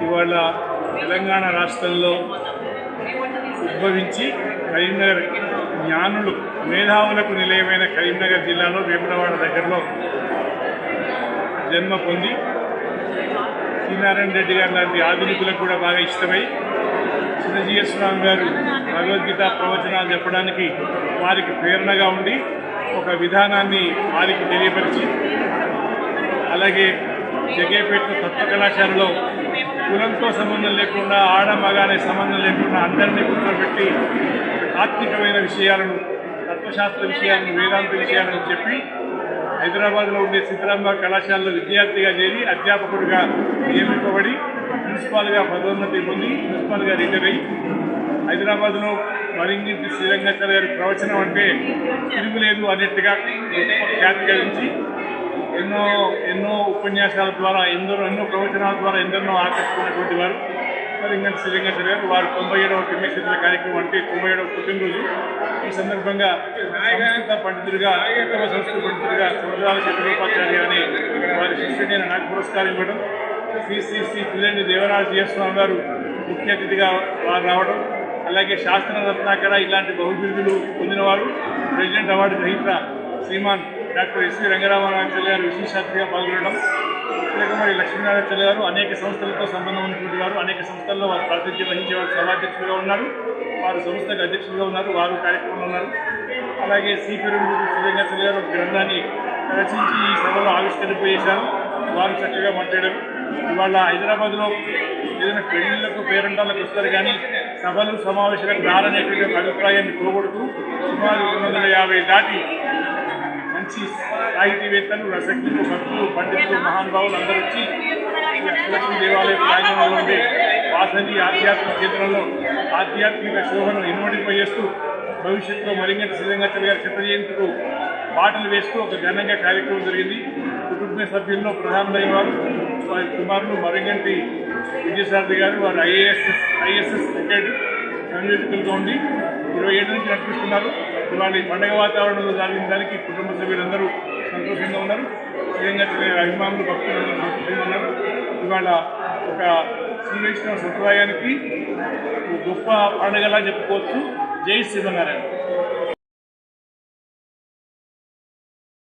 ఇవాళ తెలంగాణ రాష్ట్రంలో ఉద్భవించి కరీంనగర్ జ్ఞానులు మేధావులకు నిలయమైన కరీంనగర్ జిల్లాలో వేములవాడ దగ్గరలో జన్మ పొంది సీనారాయణ రెడ్డి గారు లాంటి ఆధునికులకు కూడా బాగా ఇష్టమై చిన్నజీయ స్వామి గారు భగవద్గీత ప్రవచనాలు చెప్పడానికి వారికి ప్రేరణగా ఉండి ఒక విధానాన్ని వారికి తెలియపరిచి అలాగే జగేపేట తత్వ కళాశాలలో కులంతో సంబంధం లేకుండా ఆడ మగ అనే సంబంధం లేకుండా అందరినీ కూర్చోబెట్టి ఆత్మికమైన విషయాలను తత్వశాస్త్ర విషయాలను వేదాంత విషయాలను చెప్పి హైదరాబాద్లో ఉండే సిద్ధరామ కళాశాలలో విద్యార్థిగా చేరి అధ్యాపకుడిగా నియమింపబడి ప్రిన్సిపాల్గా పదోన్నతి పొంది ప్రిన్సిపాల్గా రిటైర్ అయ్యి హైదరాబాద్లో మరింగింటి శ్రీరంగాచార్య గారి ప్రవచనం అంటే తిరుగులేదు అన్నట్టుగా ఖ్యాతి గడించి ఎన్నో ఎన్నో ఉపన్యాసాల ద్వారా ఎందరో ఎన్నో ప్రవచనాల ద్వారా ఎందరినో ఆకర్షించినటువంటి వారు. ఇంకా శ్రీరంగాచార్య గారు వారు తొంభై ఏడవ పుణ్యక్షేత్ర కార్యక్రమం అంటే తొంభై ఏడవ పుట్టినరోజు. ఈ సందర్భంగా సంస్కృత పండితుడిగా ఉత్తమ సంస్కృత పండితుడిగా సముద్రాల చంద్రోపాధ్యాయ అని వారి శిష్యుడైన నాకు పురస్కారం ఇవ్వడం. శ్రీ శ్రీ పిల్లండి దేవరాజ జీయస్వామి గారు ముఖ్య అతిథిగా వారు రావడం. అలాగే శాస్త్ర రత్నాకర ఇలాంటి బహుబిరుదులు పొందినవారు. ప్రెసిడెంట్ అవార్డు గ్రహీత శ్రీమాన్ డాక్టర్ ఎస్వి రంగరామాచార్య గారు విశేషాతిథిగా పాల్గొనడం. అలాగే మరి లక్ష్మీనారాయణ గారు అనేక సంస్థలతో సంబంధం ఉన్నటువంటి వారు అనేక సంస్థల్లో వారు ప్రాతినిధ్యం వహించే వారు సభాధ్యక్షులుగా ఉన్నారు. వారు సంస్థకు అధ్యక్షులుగా ఉన్నారు వారు కార్యక్రమంలో ఉన్నారు. అలాగే సి పెరుగు గారు ఒక గ్రంథాన్ని రచించి ఈ సభలో ఆవిష్కరింపజేశారు వారు చక్కగా మాట్లాడారు. ఇవాళ హైదరాబాద్లో ఏదైనా పెళ్ళిళ్ళకు పేరంటాలకు వస్తారు కానీ సభలు సమావేశాలకు రారనేటువంటి ఒక అభిప్రాయాన్ని పోగొడుతూ సుమారు రెండు వందల యాభై దాటి మంచి సాహితీవేత్తలు రసజ్ఞులు భక్తులు పండితులు మహానుభావులు అందరూ వచ్చి లక్ష్మీ దేవాలయం దేవాలయ ప్రాంగణంలో ఉండే వాసంతి ఆధ్యాత్మిక కేంద్రంలో ఆధ్యాత్మిక శోభను చేస్తూ భవిష్యత్తులో మరింగంట శ్రీరంగాచార్య గారి చిత్ర జయంతికు పాటలు వేస్తూ ఒక ఘనంగా కార్యక్రమం జరిగింది. కుటుంబ సభ్యుల్లో ప్రధానమైన వారు వారి కుమారులు మరింగంటి విజయసారథి గారు వారు ఐఏఎస్ఎస్ ఐఎస్ఎస్ రిటైర్డ్ సంయోజకులుగా ఉండి ఇరవై ఏడు నుంచి నడిపిస్తున్నారు. ఇవాళ పండగ వాతావరణంలో జరిగిన దానికి కుటుంబ సభ్యులందరూ సంతోషంగా ఉన్నారు. విధంగా అభిమానులు భక్తులందరూ సంతోషంగా ఉన్నారు. ఇవాళ ఒక శ్రీ వైష్ణవ సంప్రదాయానికి గొప్ప పండగలా చెప్పుకోవచ్చు. జై శ్రీమన్నారాయణ.